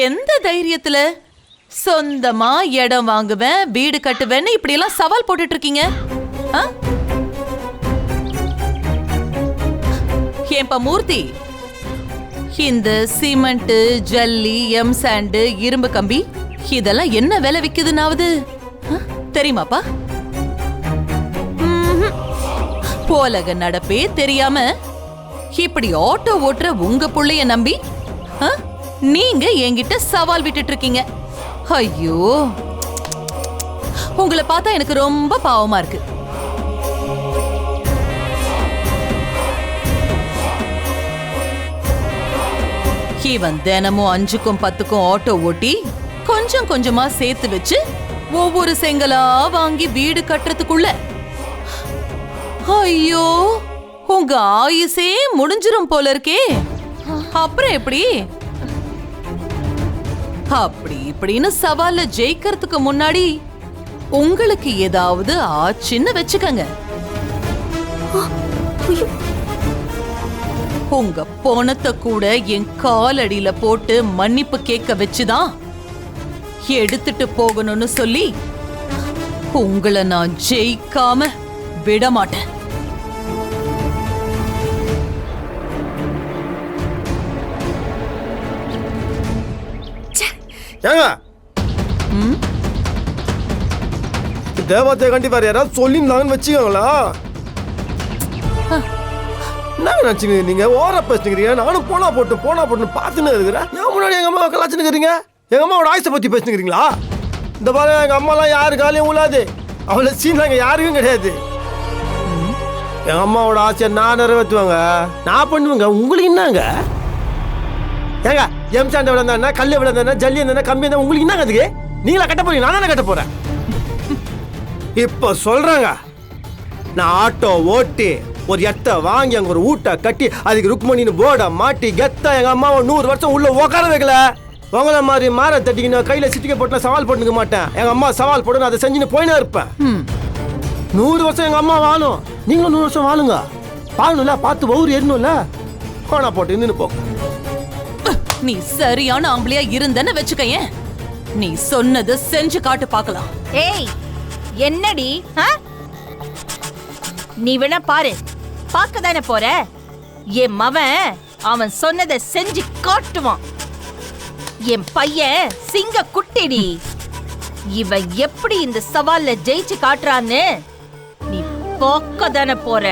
எந்த தைரியத்துல சொந்தமா இடம் வாங்குவேன் வீடு கட்டுவேன்னு இப்படி எல்லாம் சவால் போட்டுட்டு இருக்கீங்க ஆ? ஏன்பா மூர்த்தி இந்த சிமெண்ட் ஜல்லி எம் சாண்டு இரும்பு கம்பி இதெல்லாம் என்ன விலை விக்குதுன்னாவது ஆ? தெரியுமாப்பா போலக நடப்பே தெரியாம இப்படி ஆட்டோ ஓட்டுற உங்க புள்ளைய நம்பி ஆ? நீங்க என்கிட்ட சவால் விட்டுட்டு இருக்கீங்க ஐயோ. உங்களை பார்த்தா எனக்கு ரொம்ப பாவமா இருக்கு. இவன் தினமும் அஞ்சுக்கும் பத்துக்கும் ஆட்டோ ஓட்டி கொஞ்சம் கொஞ்சமா சேர்த்து வச்சு ஒவ்வொரு செங்கலா வாங்கி வீடு கட்டுறதுக்குள்ள. ஐயோ. உங்க ஆயுசே முடிஞ்சிரும் போல இருக்கே. அப்புறம் எப்படி? அப்படி இப்படின்னு சவால்ல ஜெயிக்கிறதுக்கு முன்னாடி உங்களுக்கு ஏதாவது ஆச்சுன்னு வச்சுக்கங்க. உங்க போனத்தை கூட என் காலடியில போட்டு மன்னிப்பு கேட்க வச்சுதான் எடுத்துட்டு போகணும்னு சொல்லி உங்களை நான் ஜெயிக்காம விடமாட்டேன். ஏங்க? தேவாத்தைய தேவத்தை வேற யாராவது சொல்லியிருந்தாங்கன்னு வச்சுக்கோங்களா? என்ன நினச்சிங்க நீங்க? ஓர பேசினுக்கிறீங்க நானும் போனா போட்டு போனா போட்டு பார்த்துன்னு இருக்கிறேன். ஏன் முன்னாடி எங்க அம்மா கலாச்சுன்னு இருக்கிறீங்க எங்க அம்மாவோட ஆயுசை பத்தி பேசுகிறீங்களா இந்த பாரு எங்க அம்மாலாம் யாரு காலையும் உள்ளாது அவளை சீனாங்க யாருக்கும் கிடையாது. எங்க அம்மாவோட ஆசையை நான் நிறைவேற்றுவாங்க. நான் பண்ணுவேங்க. உங்களுக்கு என்னங்க? ஏங்க எம் சாண்டை விழுந்தானே கல் விழுந்தானே ஜல்லி இருந்தானே கம்பி இருந்தா உங்களுக்கு என்னங்க அதுக்கு நீங்களா கட்ட போறீங்க? நான் தானே கட்ட போறேன். இப்போ சொல்றாங்க. நான் ஆட்டோ ஓட்டி ஒரு எட்டை வாங்கி அங்க ஒரு ஊட்டை கட்டி அதுக்கு ருக்மணின்னு போர்டை மாட்டி கெத்தா எங்க அம்மாவை நூறு வருஷம் உள்ள உட்கார வைக்கல. உங்கள மாதிரி மாற தட்டிக்கின்னு கையில சிட்டிக்க போட்டு சவால் போட்டுக்க மாட்டேன். எங்க அம்மா சவால் நான் அதை செஞ்சுன்னு போயினே இருப்பேன். நூறு வருஷம் எங்க அம்மா வாழும். நீங்களும் நூறு வருஷம் வாழுங்க. வாழணும்ல பார்த்து ஒவ்வொரு எரியணும்ல கோணா போட்டு நின்று போங்க நீ சரியான ஆம்பளையா இருந்தன்னு வச்சுக்கயேன் நீ சொன்னது செஞ்சு காட்டு பார்க்கலாம். ஏய் என்னடி? நீ வேணா பாரு. பார்க்க தானே போற? என் மவன் அவன் சொன்னதை செஞ்சு காட்டுவான். என் பையன் சிங்க குட்டிடி. இவன் எப்படி இந்த சவால்ல ஜெயிச்சு காட்டுறான்னு நீ பார்க்க தானே போற?